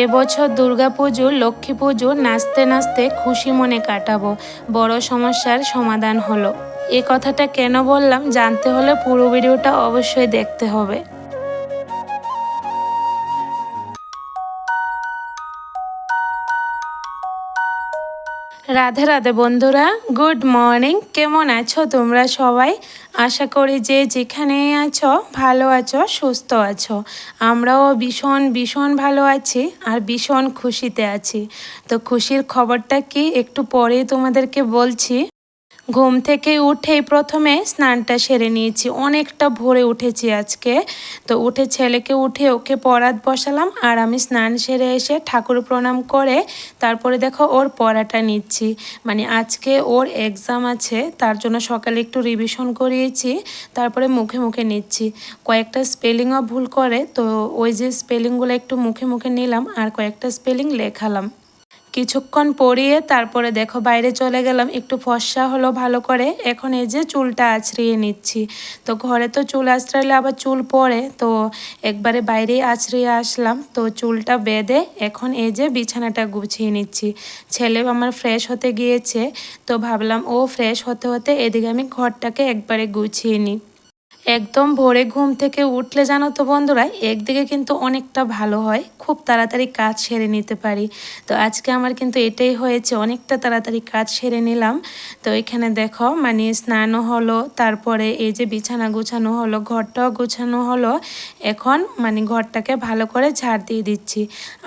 এবছর দুর্গা পুজো লক্ষ্মী পুজো নাচতে নাচতে খুশি মনে কাটাবো। বড় সমস্যার সমাধান হলো। এ কথাটা কেন বললাম জানতে হলে পুরো ভিডিওটা অবশ্যই দেখতে হবে। রাধে রাধে বন্ধুরা, গুড মর্নিং। কেমন আছো তোমরা সবাই? আশা করি যে যেখানে আছো, ভালো আছো, সুস্থ আছো। আমরাও ভীষণ ভীষণ ভালো আছি আর ভীষণ খুশিতে আছি। তো খুশির খবরটা কি একটু পরেই তোমাদেরকে বলছি। ঘুম থেকে উঠেই প্রথমে স্নানটা সেরে নিয়েছি। অনেকটা ভোরে উঠেছি আজকে। তো উঠে ছেলেকে উঠে ওকে পড়াত বসালাম আর আমি স্নান সেরে এসে ঠাকুর প্রণাম করে তারপরে দেখো ওর পড়াটা নিচ্ছি। মানে আজকে ওর এক্সাম আছে, তার জন্য সকালে একটু রিভিশন করিয়েছি, তারপরে মুখে মুখে নিচ্ছি। কয়েকটা স্পেলিংও ভুল করে, তো ওই যে স্পেলিংগুলো একটু মুখে মুখে নিলাম আর কয়েকটা স্পেলিং লেখালাম। কিছুক্ষণ পরিয়ে তারপরে দেখো বাইরে চলে গেলাম। একটু ফর্সা হলো ভালো করে। এখন এই যে চুলটা আছড়িয়ে নিচ্ছি। তো ঘরে তো চুল আছড়ালে আবার চুল পড়ে। তো একবারে বাইরেই আছড়িয়ে আসলাম। তো চুলটা বেঁধে এখন এই যে বিছানাটা গুছিয়ে নিচ্ছি। ছেলে আমার ফ্রেশ হতে গিয়েছে। তো ভাবলাম ও ফ্রেশ হতে হতে এদিকে আমি ঘরটাকে একবারে গুছিয়ে নিই। একদম ভোরে ঘুম থেকে উঠলে জানো তো বন্ধুরা, একদিকে কিন্তু অনেকটা ভালো হয়, খুব তাড়াতাড়ি কাজ সেরে নিতে পারি। তো আজকে আমার কিন্তু এটাই হয়েছে, অনেকটা তাড়াতাড়ি কাজ সেরে নিলাম। তো এখানে দেখো মানে স্নানও হলো, তারপরে এই যে বিছানা গুছানো হলো, ঘরটাও গুছানো হলো, এখন মানে ঘরটাকে ভালো করে ঝাড় দিয়ে দিচ্ছি।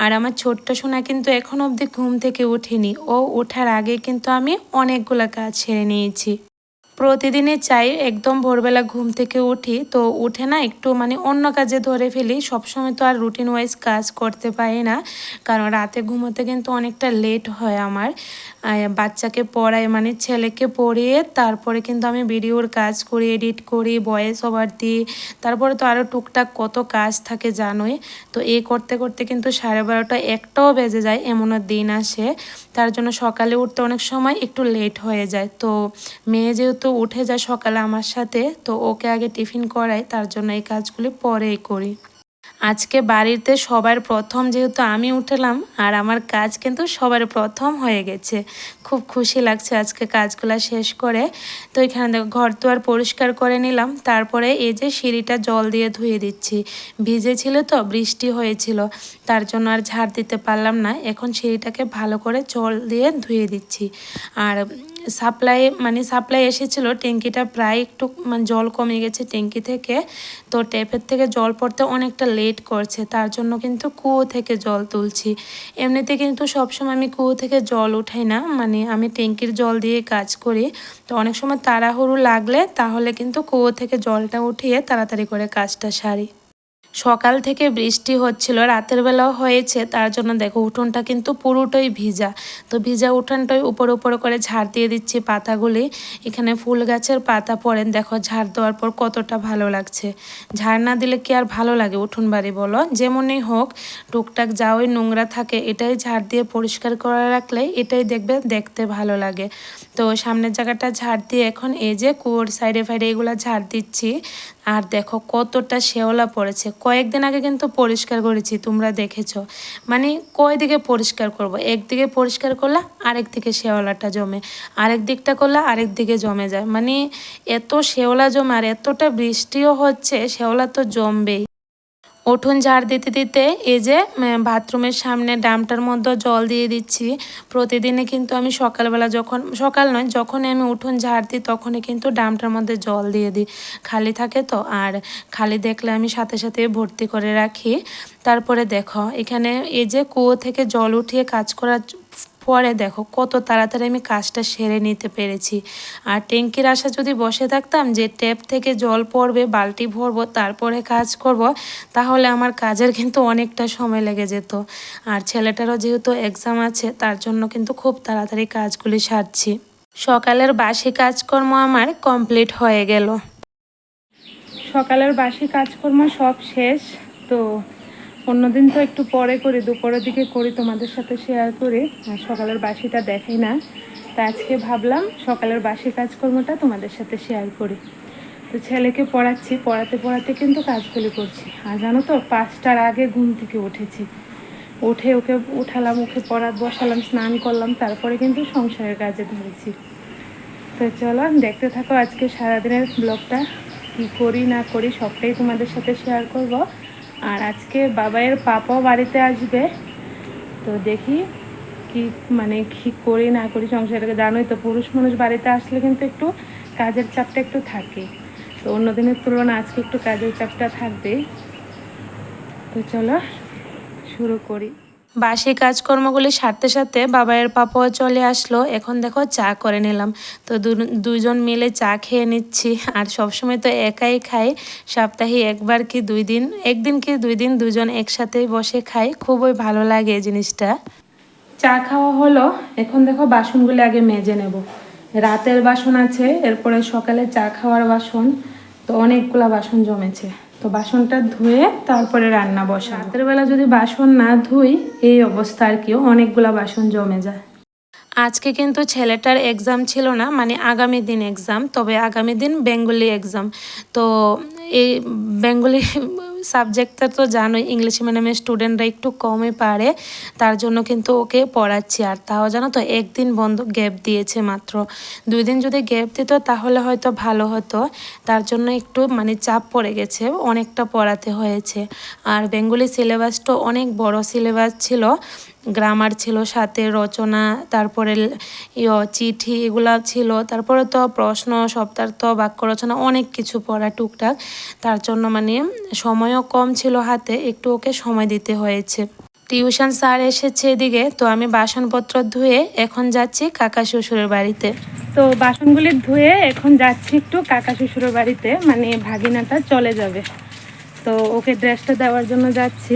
আর আমার ছোট্ট সোনা কিন্তু এখন অবধি ঘুম থেকে উঠিনি, ও ওঠার আগে কিন্তু আমি অনেকগুলো কাজ সেরে নিয়েছি। প্রতিদিনই চাই একদম ভোরবেলা ঘুম থেকে উঠি, তো উঠে না একটু মানে অন্য কাজে ধরে ফেলি। সবসময় তো আর রুটিন ওয়াইজ কাজ করতে পারি না, কারণ রাতে ঘুমোতে কিন্তু অনেকটা লেট হয় আমার। বাচ্চাকে পড়াই মানে ছেলেকে পড়িয়ে তারপরে কিন্তু আমি ভিডিওর কাজ করি এডিট করি ভয়েস ওভার দিই। তারপরে তো আরও টুকটাক কত কাজ থাকে জানোই। তো এই করতে করতে কিন্তু সাড়ে বারোটা একটাও বেজে যায়, এমনও দিন আসে। তার জন্য সকালে উঠতে অনেক সময় একটু লেট হয়ে যায়। তো মেয়ে যেহেতু উঠে যায় সকালে আমার সাথে, তো ওকে আগে টিফিন করাই, তার জন্য এই কাজগুলি পরেই করি। আজকে বাড়িতে সবার প্রথম যেহেতু আমি উঠলাম, আর আমার কাজ কিন্তু সবার প্রথম হয়ে গেছে। খুব খুশি লাগছে আজকে কাজগুলো শেষ করে। তো এখানে দেখো, ঘর আর পরিষ্কার করে নিলাম, তারপরে এই যে সিঁড়িটা জল দিয়ে ধুয়ে দিচ্ছি। ভিজে ছিল তো, বৃষ্টি হয়েছিল, তার জন্য আর ঝাড় দিতে পারলাম না। এখন সিঁড়িটাকে ভালো করে জল দিয়ে ধুয়ে দিচ্ছি। আর সাপ্লাই মানে সাপ্লাই এসেছিল, ট্যাঙ্কিটা প্রায় একটু মানে জল কমে গেছে ট্যাঙ্কি থেকে। তো ট্যাপের থেকে জল পড়তে অনেকটা লেট করছে, তার জন্য কিন্তু কুয়ো থেকে জল তুলছি। এমনিতে কিন্তু সবসময় আমি কুয়ো থেকে জল উঠাই না মানে আমি ট্যাঙ্কির জল দিয়ে কাজ করি। তো অনেক সময় তাড়াহুড়ো লাগলে, তাহলে কিন্তু কুয়ো থেকে জলটা উঠিয়ে তাড়াতাড়ি করে কাজটা সারি। সকাল থেকে বৃষ্টি হচ্ছিল, রাতের বেলাও হয়েছে, তার জন্য দেখো উঠোনটা কিন্তু পুরোটাই ভিজা। তো ভিজা উঠোনটাই উপর উপর করে ঝাড় দিয়ে দিচ্ছি পাতাগুলি। এখানে ফুল গাছের পাতা পড়েন, দেখো ঝাড় দেওয়ার পর কতটা ভালো লাগছে। ঝাড় না দিলে কি আর ভালো লাগে উঠোন বাড়ি বলো? যেমনই হোক, টুকটাক যা ওই নোংরা থাকে, এটাই ঝাড় দিয়ে পরিষ্কার করে রাখলে এটাই দেখবে দেখতে ভালো লাগে। তো সামনের জায়গাটা ঝাড় দিয়ে এখন এই যে কুয়োর সাইডে ফাইডে এগুলো ঝাড় দিচ্ছি। আর দেখো কতটা শেওলা পড়েছে। কয়েকদিন আগে কিন্তু পরিষ্কার করেছি, তোমরা দেখেছ। মানে কয় দিকে পরিষ্কার করব? একদিকে পরিষ্কার করলে আরেক দিকে শেওলাটা জমে। আরেক দিকটা করলে, আরেক দিকে জমে যায়। মানে এত শেওলা জমে আর এতটা বৃষ্টিও হচ্ছে শেওলা তো জমবেই। উঠোন ঝাড় দিতে দিতে এই যে বাথরুমের সামনে ডামটার মধ্যে জল দিয়ে দিচ্ছি। প্রতিদিনে কিন্তু আমি সকালবেলা যখন, সকাল নয় যখন আমি উঠোন ঝাড় দিই তখনই কিন্তু ডামটার মধ্যে জল দিয়ে দিই। খালি থাকে তো, আর খালি দেখলে আমি সাথে সাথে ভর্তি করে রাখি। তারপরে দেখো, এখানে এই যে কুয়ো থেকে জল উঠিয়ে কাজ করার পরে দেখো কত তাড়াতাড়ি আমি কাজটা সেরে নিতে পেরেছি। আর ট্যাঙ্কির আশা যদি বসে থাকতাম যে ট্যাপ থেকে জল পড়বে, বালতি ভরবো, তারপরে কাজ করব, তাহলে আমার কাজের কিন্তু অনেকটা সময় লেগে যেত। আর ছেলেটারও যেহেতু এক্সাম আছে, তার জন্য কিন্তু খুব তাড়াতাড়ি কাজগুলি সারছি। সকালের বাসি কাজকর্ম আমার কমপ্লিট হয়ে গেল। সকালের বাসি কাজকর্ম সব শেষ, তো অন্যদিন তো একটু পরে করি, দুপুরের দিকে করি, তোমাদের সাথে শেয়ার করি। আর সকালের বাসিটা দেখাই না। তা আজকে ভাবলাম সকালের বাসি কাজকর্মটা তোমাদের সাথে শেয়ার করি। তো ছেলেকে পড়াচ্ছি, পড়াতে পড়াতে কিন্তু কাজগুলি করছি। আর জানো তো, পাঁচটার আগে ঘুম থেকে উঠেছি। উঠে ওকে উঠালাম ওকে পড়াত বসালাম, স্নান করলাম, তারপরে কিন্তু সংসারের কাজে ধরেছি। তো চলো, দেখতে থাকো আজকে সারাদিনের ব্লগটা। কি করি না করি সবটাই তোমাদের সাথে শেয়ার করব। আর আজকে বাবাইয়ের পাপাও বাড়িতে আসবে। তো দেখি কি মানে কি করি, না করি সংসারটাকে জানোই তো, পুরুষ মানুষ বাড়িতে আসলে কিন্তু একটু কাজের চাপটা একটু থাকে। তো অন্য দিনের তুলনায় আজকে একটু কাজের চাপটা থাকবে তো চলো, শুরু করি। বাসি কাজকর্মগুলি সারতে সারতে বাবাইয়ের পাপাও চলে আসলো। এখন দেখো চা করে নিলাম। তো দুজন মিলে চা খেয়ে নিচ্ছি। আর সবসময় তো একাই খাই। সপ্তাহে একবার কি দুই দিন, একদিন কি দুই দিন দুজন একসাথেই বসে খাই। খুবই ভালো লাগে এই জিনিসটা। চা খাওয়া হলো। এখন দেখো বাসনগুলো আগে মেজে নেব। রাতের বাসন আছে, এরপরে সকালে চা খাওয়ার বাসন। তো অনেকগুলা বাসন জমেছে। তো বাসনটা ধুয়ে তারপরে রান্না বসা রাতের বেলা যদি বাসন না ধুই, এই অবস্থা আর কি। অনেকগুলা বাসন জমে যায়। আজকে কিন্তু ছেলেটার এক্সাম ছিল না মানে আগামী দিন এক্সাম তবে আগামী দিন বেঙ্গলি এক্সাম তো এই বেঙ্গলি সাবজেক্টটা তো জানোই ইংলিশ মিডিয়ামের স্টুডেন্টরা একটু কমই পারে, তার জন্য কিন্তু ওকে পড়াচ্ছি। আর তাও জানো তো, একদিন বন্ধ গ্যাপ দিয়েছে মাত্র। দুই দিন যদি গ্যাপ দিত, তাহলে হয়তো ভালো হতো। তার জন্য একটু মানে চাপ পড়ে গেছে, অনেকটা পড়াতে হয়েছে। আর বেঙ্গলি সিলেবাস তো অনেক বড় সিলেবাস ছিল। গ্রামার ছিল, সাথে রচনা, তারপরে ইয়, চিঠি এগুলা ছিল। তারপরে তো প্রশ্ন সপ্তাহার্থ বাক্য রচনা, অনেক কিছু পড়া টুকটাক। তার জন্য মানে সময়ও কম ছিল হাতে, একটু ওকে সময় দিতে হয়েছে। টিউশন স্যার এসেছে এদিকে, তো আমি বাসনপত্র ধুয়ে এখন যাচ্ছি কাকা শ্বশুরের বাড়িতে। তো বাসনগুলি ধুয়ে এখন যাচ্ছি একটু কাকা শ্বশুরের বাড়িতে মানে ভাগিনাটা চলে যাবে। তো ওকে ড্রেসটা দেওয়ার জন্য যাচ্ছি।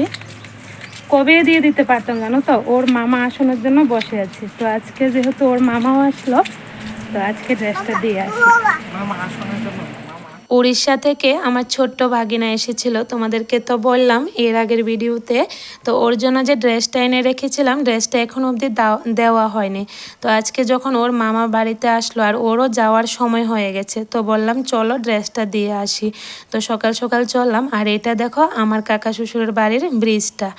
কবে দিয়ে দিতে পারতাম জানো তো? ওর মামা আসানোর জন্য বসে আছি। তো আজকে যেহেতু ওর মামাও আসলো তো আজকে ড্রেসটা দিয়ে আসি। উড়িষ্যা থেকে আমার ছোট্ট ভাগিনা এসেছিল। তোমাদেরকে তো বললাম এর আগের ভিডিওতে। তো ওর জন্য যে ড্রেসটা এনে রেখেছিলাম ড্রেসটা এখন অবধি দাও- দেওয়া হয়নি। তো আজকে যখন ওর মামা বাড়িতে আসলো আর ওরও যাওয়ার সময় হয়ে গেছে তো বললাম চলো ড্রেসটা দিয়ে আসি। তো সকাল সকাল চললাম। আর এটা দেখো আমার কাকা শ্বশুরের বাড়ির ব্রিজটা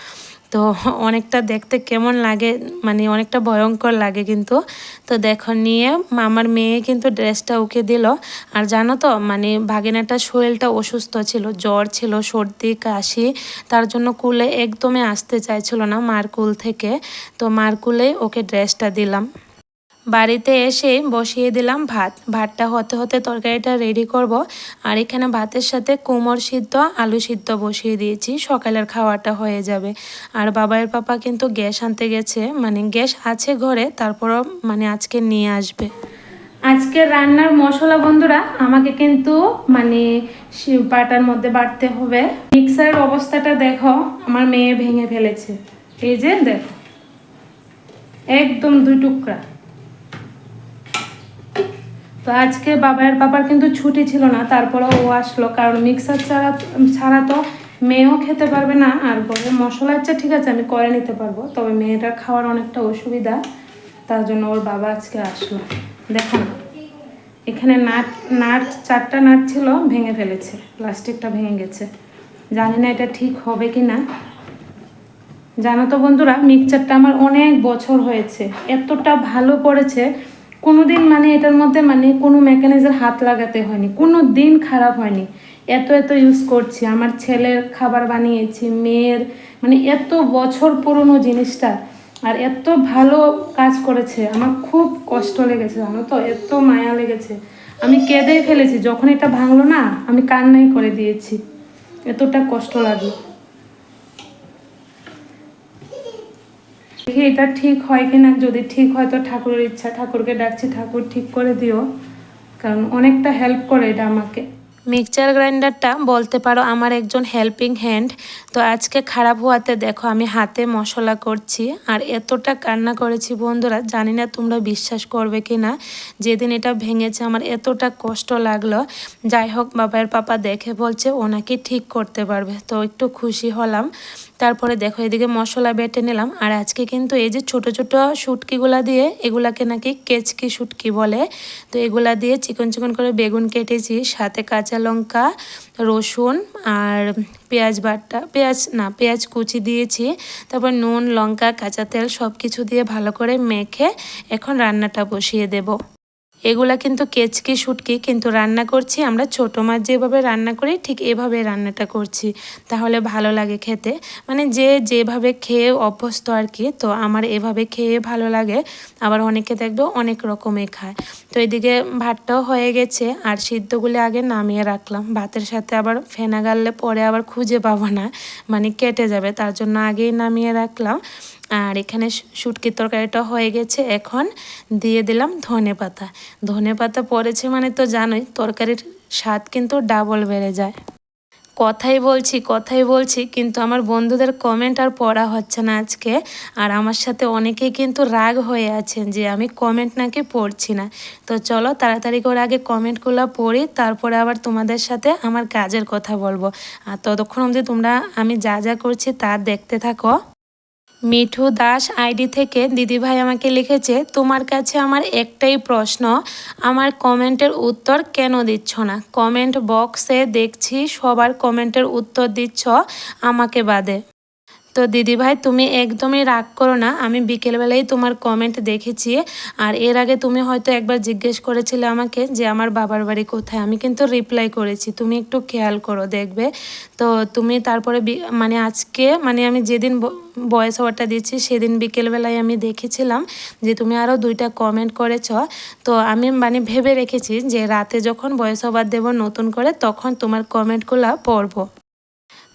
তো অনেকটা দেখতে কেমন লাগে মানে অনেকটা ভয়ঙ্কর লাগে কিন্তু। তো দেখো, নিয়ে মামার মেয়ে কিন্তু ড্রেসটা ওকে দিল। আর জানো তো মানে ভাগিনাটার শরীরটা অসুস্থ ছিল, জ্বর ছিল, সর্দি, কাশি, তার জন্য কুলে একদমই আসতে চাইছিল না মার কুল থেকে। তো মার কুলেই ওকে ড্রেসটা দিলাম। বাড়িতে এসে বসিয়ে দিলাম ভাত। ভাতটা হতে হতে তরকারিটা রেডি করব। আর এখানে ভাতের সাথে কোমর সিদ্ধ, আলু সিদ্ধ বসিয়ে দিয়েছি। সকালের খাওয়াটা হয়ে যাবে। আর বাবাইয়ের পাপা কিন্তু গ্যাস আনতে গেছে। মানে গ্যাস আছে ঘরে, তারপরও মানে আজকে নিয়ে আসবে। আজকে রান্নার মশলা বন্ধুরা, আমাকে কিন্তু মানে বাটার মধ্যে বাটতে হবে। মিক্সারের অবস্থাটা দেখো, আমার মেয়ে ভেঙে ফেলেছে। এই যে দেখো, একদম দুই টুকরা। তো আজকে বাবার বাবার কিন্তু ছুটি ছিল না তারপরে ও আসলো। কারণ মিক্সার ছাড়া ছাড়া তো মেয়েও খেতে পারবে না, আর বলে মশলা আচ্ছা ঠিক আছে, আমি করে নিতে পারব। তবে মেয়েটার খাওয়ার অনেকটা অসুবিধা, তার জন্য ওর বাবা আজকে আসলো। দেখো না এখানে নাট নাট, চারটা নাট ছিল, ভেঙে ফেলেছে, প্লাস্টিকটা ভেঙে গেছে। জানি না এটা ঠিক হবে কি না। জানো তো বন্ধুরা মিক্সচারটা আমার অনেক বছর হয়েছে, এতটা ভালো পড়েছে কোনো দিন মানে এটার মধ্যে মানে কোনো মেকানিজের হাত লাগাতে হয়নি, কোনো দিন খারাপ হয়নি। এত এত ইউজ করছি, আমার ছেলের খাবার বানিয়েছি, মেয়ের মানে এত বছর পুরনো জিনিসটা, আর এত ভালো কাজ করেছে, আমার খুব কষ্ট লেগেছে, জানো তো? এত মায়া লেগেছে। আমি কেঁদেই ফেলেছি, যখন এটা ভাঙলো না, আমি কান্নাই করে দিয়েছি। এতটা কষ্ট লাগল দেখি এটা ঠিক হয় কিনা, যদি ঠিক হয় তো ঠাকুরের ইচ্ছা, ঠাকুরকে ডাকছি, ঠাকুর ঠিক করে দিও। কারণ অনেকটা হেল্প করে এটা আমাকে। মিক্সচার গ্রাইন্ডারটা বলতে পারো আমার একজন হেল্পিং হ্যান্ড তো আজকে খারাপ হওয়াতে দেখো আমি হাতে মশলা করছি আর এতটা কান্না করেছি বন্ধুরা, জানি না তোমরা বিশ্বাস করবে কি না যেদিন এটা ভেঙেছে আমার এতটা কষ্ট লাগল। যাই হোক বাবার পাপা দেখে বলছে ওনাকে ঠিক করতে পারবে। তো একটু খুশি হলাম। তারপরে দেখো এদিকে মশলা বেটে নিলাম। আর আজকে কিন্তু এই যে ছোট ছোট শুটকিগুলা দিয়ে এগুলাকে নাকি কেচকি শুটকি বলে, তো এগুলা দিয়ে চিকন চিকন করে বেগুন কেটেছি, সাথে কাঁচা লঙ্কা, রসুন আর পেঁয়াজ বাটা, পেঁয়াজ না, পেঁয়াজ কুচি দিয়েছি, তারপর নুন, লঙ্কা, কাঁচা তেল সব কিছু দিয়ে ভালো করে মেখে এখন রান্নাটা বসিয়ে দেবো। এগুলা কিন্তু কেচকি, শুটকি কিন্তু রান্না করছি। আমরা ছোটো মাছ যেভাবে রান্না করি, ঠিক এভাবে রান্নাটা করছি। তাহলে ভালো লাগে খেতে। মানে যে যেভাবে খেয়ে অভ্যস্ত আর কি, তো আমার এভাবে খেয়ে ভালো লাগে। আবার অনেকে দেখবে অনেক রকমের খায়। তো এদিকে ভাতটাও হয়ে গেছে, আর সিদ্ধগুলি আগে নামিয়ে রাখলাম। ভাতের সাথে আবার ফেনা গাললে পরে আবার খুঁজে পাবো না মানে কেটে যাবে। তার জন্য আগেই নামিয়ে রাখলাম। আর এখানে শুটকির তরকারিটা হয়ে গেছে। এখন দিয়ে দিলাম ধনে পাতা। ধনে পাতা পড়েছে মানে তো জানোই, তরকারির স্বাদ কিন্তু ডাবল বেড়ে যায়। কথাই বলছি কথাই বলছি, কিন্তু আমার বন্ধুদের কমেন্ট আর পড়া হচ্ছে না আজকে। আর আমার সাথে অনেকেই কিন্তু রাগ হয়ে আছেন যে আমি কমেন্ট নাকি পড়ছি না। তো চলো তাড়াতাড়ি করে আগে কমেন্টগুলো পড়ি, তারপরে আবার তোমাদের সাথে আমার কাজের কথা বলব। আর ততক্ষণ অবধি তোমরা আমি যা যা করছি তা দেখতে থাকো। মিঠু দাস আইডি থেকে দিদিভাই আমাকে লিখেছে, তোমার কাছে আমার একটাই প্রশ্ন, আমার কমেন্টের উত্তর কেন দিচ্ছ না? কমেন্ট বক্সে দেখছি সবার কমেন্টের উত্তর দিচ্ছ, আমাকে বাদে। তো দিদিভাই, তুমি একদমই রাগ করো না। আমি বিকেলবেলাই তোমার কমেন্ট দেখেছি আর এর আগে তুমি হয়তো একবার জিজ্ঞেস করেছিলে আমাকে যে আমার বাবার বাড়ি কোথায়। আমি কিন্তু রিপ্লাই করেছি। তুমি একটু খেয়াল করো, দেখবে। তো তুমি তারপরে মানে আজকে মানে আমি যেদিন বয়স ওভারটা দিচ্ছি সেদিন বিকেলবেলায় আমি দেখেছিলাম যে তুমি আরও দুইটা কমেন্ট করেছ। তো আমি মানে ভেবে রেখেছি যে রাতে যখন বয়স ওভার দেবো নতুন করে, তখন তোমার কমেন্টগুলো পড়ব।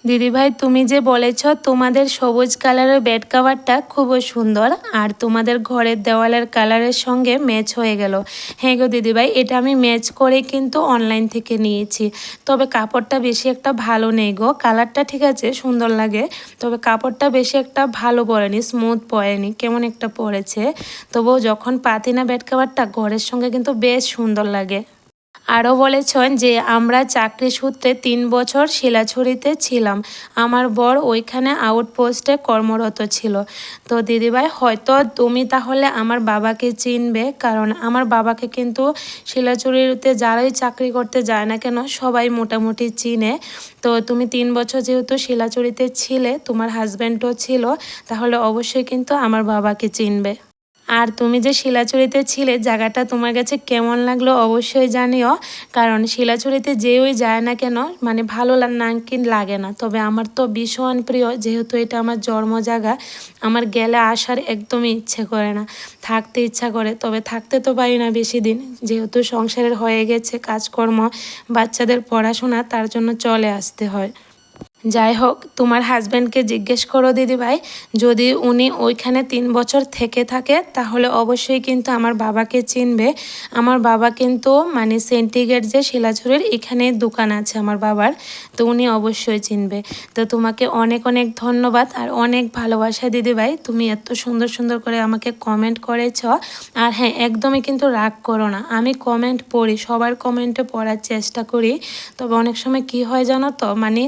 দিদিভাই, তুমি যে বলেছ তোমাদের সবুজ কালারের বেড কাভারটা খুবই সুন্দর আর তোমাদের ঘরের দেওয়ালের কালারের সঙ্গে ম্যাচ হয়ে গেল। হ্যাঁ গো দিদিভাই, এটা আমি ম্যাচ করে কিন্তু অনলাইন থেকে নিয়েছি। তবে কাপড়টা বেশি একটা ভালো নেই গো। কালারটা ঠিক আছে, সুন্দর লাগে। তবে কাপড়টা বেশি একটা ভালো পড়েনি স্মুথ পড়েনি কেমন একটা পড়েছে তবুও যখন পাতি না বেড কাভারটা ঘরের সঙ্গে কিন্তু বেশ সুন্দর লাগে। আরও বলেছেন যে, আমরা চাকরি সূত্রে তিন বছর শিলাছড়িতে ছিলাম। আমার বর ওইখানে আউটপোস্টে কর্মরত ছিল। তো দিদিভাই, হয়তো তুমি তাহলে আমার বাবাকে চিনবে, কারণ আমার বাবাকে কিন্তু শিলাছড়িতে যারাই চাকরি করতে যায় না কেন, সবাই মোটামুটি চিনে। তো তুমি তিন বছর যেহেতু শিলাচুরিতে ছিলে, তোমার হাজব্যান্ডও ছিল, তাহলে অবশ্যই কিন্তু আমার বাবাকে চিনবে। আর তুমি যে শিলাচুরিতে ছিলে, জায়গাটা তোমার কাছে কেমন লাগল অবশ্যই জানিও। কারণ শিলাচুরিতে যেই যায় না কেন মানে ভালো নাকি লাগে না। তবে আমার তো ভীষণ প্রিয়, যেহেতু এটা আমার জন্ম জায়গা, আমার গেলে আসার একদমই ইচ্ছে করে না। থাকতে ইচ্ছা করে, তবে থাকতে তো পারি না বেশি দিন। যেহেতু সংসারের হয়ে গেছে কাজকর্ম, বাচ্চাদের পড়াশোনা, তার জন্য চলে আসতে হয়। যাই হোক তোমার হাজব্যান্ডকে জিজ্ঞেস করো দিদিভাই যদি উনি ওইখানে তিন বছর থেকে থাকে, তাহলে অবশ্যই কিন্তু আমার বাবাকে চিনবে। আমার বাবা কিন্তু মানে সেন্টিগেট যে শিলাঝুরের এখানে দোকান আছে আমার বাবার, তো উনি অবশ্যই চিনবে। তো তোমাকে অনেক অনেক ধন্যবাদ আর অনেক ভালোবাসা দিদিভাই তুমি এত সুন্দর সুন্দর করে আমাকে কমেন্ট করেছ। আর হ্যাঁ একদমই কিন্তু রাগ করো না, আমি কমেন্ট পড়ি, সবার কমেন্টে পড়ার চেষ্টা করি। তবে অনেক সময় কি হয় জানো তো মানে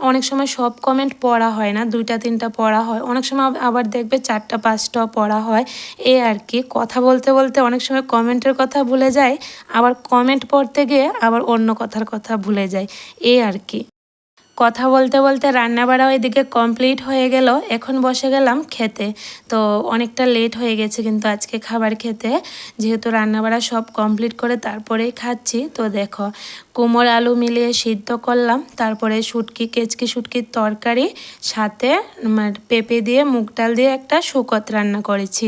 অনেক সময় সব কমেন্ট পড়া হয় না, দুইটা, তিনটা পড়া হয়। অনেক সময় আবার দেখবে চারটা, পাঁচটা পড়া হয়। এ আর কি, কথা বলতে বলতে অনেক সময় কমেন্টের কথা ভুলে যায়, আবার কমেন্ট পড়তে গিয়ে আবার অন্য কথার কথা ভুলে যায়। এ আর কি। কথা বলতে বলতে রান্না বাড়াও এদিকে কমপ্লিট হয়ে গেল। এখন বসে গেলাম খেতে। তো অনেকটা লেট হয়ে গেছে কিন্তু আজকে খাবার খেতে। যেহেতু রান্না বাড়া সব কমপ্লিট করে তারপরেই খাচ্ছি। তো দেখো, কুমোর আলু মিলিয়ে সিদ্ধ করলাম। তারপরে শুটকি, কেচকি শুটকির তরকারি, সাথে পেঁপে দিয়ে, মুগ ডাল দিয়ে একটা শুকত রান্না করেছি।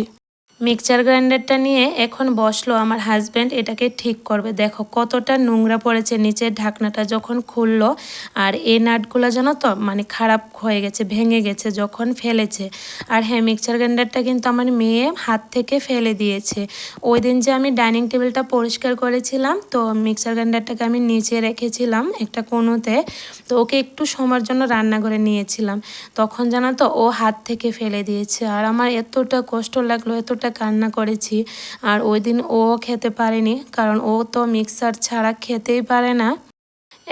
মিক্সচার গ্রাইন্ডারটা নিয়ে এখন বসল আমার হাজব্যান্ড এটাকে ঠিক করবে। দেখো কতটা নোংরা পড়েছে নিচের ঢাকনাটা যখন খুললো, আর এই নাটগুলো জানো তো মানে খারাপ হয়ে গেছে, ভেঙে গেছে যখন ফেলেছে। আর হ্যাঁ মিক্সচার গ্রাইন্ডারটা কিন্তু আমার মেয়ে হাত থেকে ফেলে দিয়েছে। ওই দিন যে আমি ডাইনিং টেবিলটা পরিষ্কার করেছিলাম, তো মিক্সচার গ্রাইন্ডারটাকে আমি নিচে রেখেছিলাম একটা কোনোতে, তো ওকে একটু সময়ের জন্য রান্না করে নিয়েছিলাম। তখন জানো তো, ও হাত থেকে ফেলে দিয়েছে। আর আমার এতটা কষ্ট লাগল, এতটা কান্না করেছি। আর ওই দিন ও খেতে পারেনি, কারণ ও তো মিক্সার ছাড়া খেতেই পারে না।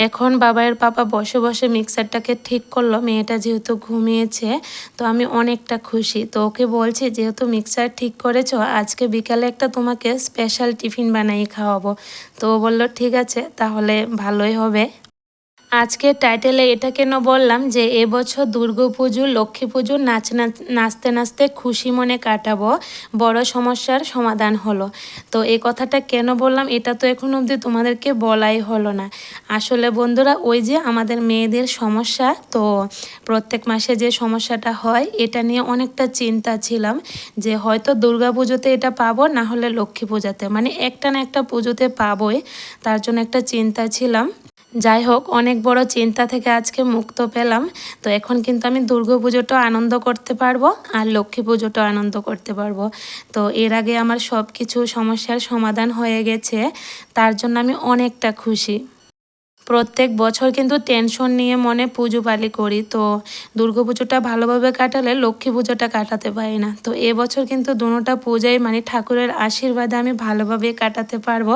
এখন বাবাইয়ের পাপা বসে বসে মিক্সারটাকে ঠিক করল, মেয়েটা যেহেতু ঘুমিয়েছে, তো আমি অনেকটা খুশি। তো ওকে বলছি, যেহেতু মিক্সার ঠিক করেছ, আজকে বিকালে একটা তোমাকে স্পেশাল টিফিন বানিয়ে খাওয়াবো। তো ও বলল, ঠিক আছে, তাহলে ভালোই হবে। আজকে টাইটেলে এটা কেন বললাম যে এবছর দুর্গা পুজো, লক্ষ্মী পুজো নাচ নাচ নাচতে নাচতে খুশি মনে কাটাবো, বড় সমস্যার সমাধান হলো। তো এই কথাটা কেন বললাম এটা তো এখন অবধি তোমাদেরকে বলাই হলো না। আসলে বন্ধুরা, ওই যে আমাদের মেয়েদের সমস্যা, তো প্রত্যেক মাসে যে সমস্যাটা হয়, এটা নিয়ে অনেকটা চিন্তা ছিলাম যে হয়তো পুজোতে এটা পাবো, না হলে লক্ষ্মী পূজাতে। মানে একটা না একটা পুজোতে পাবোই, তার জন্য একটা চিন্তা ছিলাম। যাই হোক, অনেক বড় চিন্তা থেকে আজকে মুক্ত পেলাম। তো এখন কিন্তু আমি দুর্গা পুজোটাও আনন্দ করতে পারব আর লক্ষ্মী পুজোটাও আনন্দ করতে পারব। তো এর আগে আমার সব কিছু সমস্যার সমাধান হয়ে গেছে, তার জন্য আমি অনেকটা খুশি। প্রত্যেক বছর কিন্তু টেনশন নিয়ে মনে পুজো পালি করি। তো দুর্গা পুজোটা ভালোভাবে কাটালে লক্ষ্মী পুজোটা কাটাতে পারি না। তো এবছর কিন্তু দুটোটা পূজাই মানে ঠাকুরের আশীর্বাদে আমি ভালোভাবে কাটাতে পারব,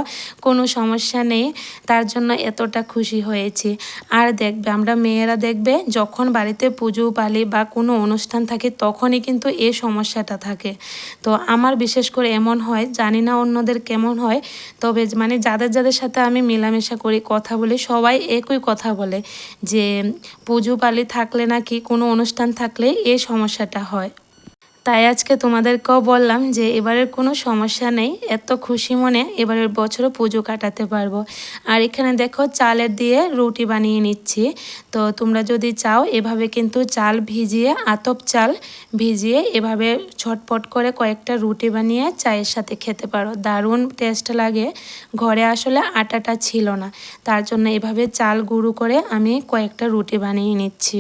কোনো সমস্যা নেই। তার জন্য এতটা খুশি হয়েছি। আর দেখবে, আমরা মেয়েরা দেখবে, যখন বাড়িতে পুজো পালি বা কোনো অনুষ্ঠান থাকে, তখনই কিন্তু এ সমস্যাটা থাকে। তো আমার বিশেষ করে এমন হয়, জানি না অন্যদের কেমন হয়, তবে মানে যাদের যাদের সাথে আমি মেলামেশা করি, কথা বলি, সবাই একই কথা বলে যে পুজো পালি থাকলে নাকি কোনো অনুষ্ঠান থাকলে এই সমস্যাটা হয়। তাই আজকে তোমাদেরকেও বললাম যে এবারের কোনো সমস্যা নেই, এত খুশি মনে এবারের বছরও পুজো কাটাতে পারব। আর এখানে দেখো চালের দিয়ে রুটি বানিয়ে নিচ্ছি। তো তোমরা যদি চাও এভাবে কিন্তু চাল ভিজিয়ে, আতপ চাল ভিজিয়ে এভাবে ছটপট করে কয়েকটা রুটি বানিয়ে চায়ের সাথে খেতে পারো। দারুণ টেস্ট লাগে। ঘরে আসলে আটাটা ছিল না। তার জন্য এভাবে চাল গুঁড়ো করে আমি কয়েকটা রুটি বানিয়ে নিচ্ছি।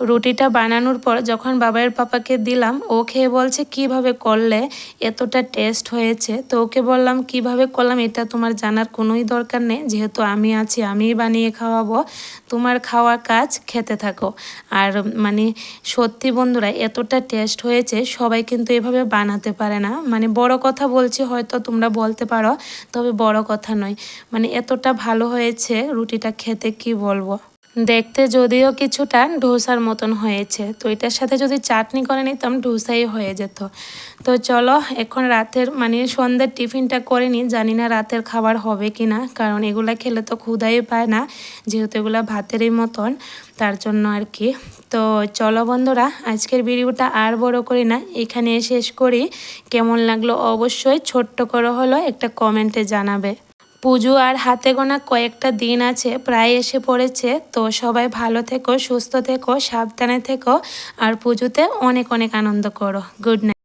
রুটিটা বানানোর পর যখন বাবাইয়ের পাপাকে দিলাম, ও খেয়ে বলছে, কীভাবে করলে এতটা টেস্ট হয়েছে? তো ওকে বললাম, কীভাবে করলাম এটা তোমার জানার কোনোই দরকার নেই। যেহেতু আমি আছি, আমিই বানিয়ে খাওয়াবো। তোমার খাওয়া কাজ, খেতে থাকো। আর মানে সত্যি বন্ধুরা, এতটা টেস্ট হয়েছে, সবাই কিন্তু এভাবে বানাতে পারে না। মানে বড় কথা বলছি, হয়তো তোমরা বলতে পারো, তবে বড় কথা নয়। মানে এতটা ভালো হয়েছে রুটিটা খেতে, কি বলব? দেখতে যদিও কিছুটা ডোসার মতন হয়েছে। তো এটার সাথে যদি চাটনি করে নিতাম ডোসাই হয়ে যেত। তো চলো, এখন রাতের মানে সন্ধ্যার টিফিনটা করে নিই। জানি না রাতের খাবার হবে কি না কারণ এগুলা খেলে তো ক্ষুধাই পায় না, যেহেতু এগুলো ভাতেরই মতন, তার জন্য আর কি। তো চলো বন্ধুরা, আজকের ভিডিওটা আর বড় করি না এখানে শেষ করি। কেমন লাগল অবশ্যই ছোট্ট করে হলো একটা কমেন্টে জানাবে। পুজো আর হাতে গোনা কয়েকটা দিন আছে, প্রায় এসে পড়েছে। তো সবাই ভালো থেকো, সুস্থ থেকো, সাবধানে থেকো, আর পুজোতে অনেক অনেক আনন্দ করো। Good night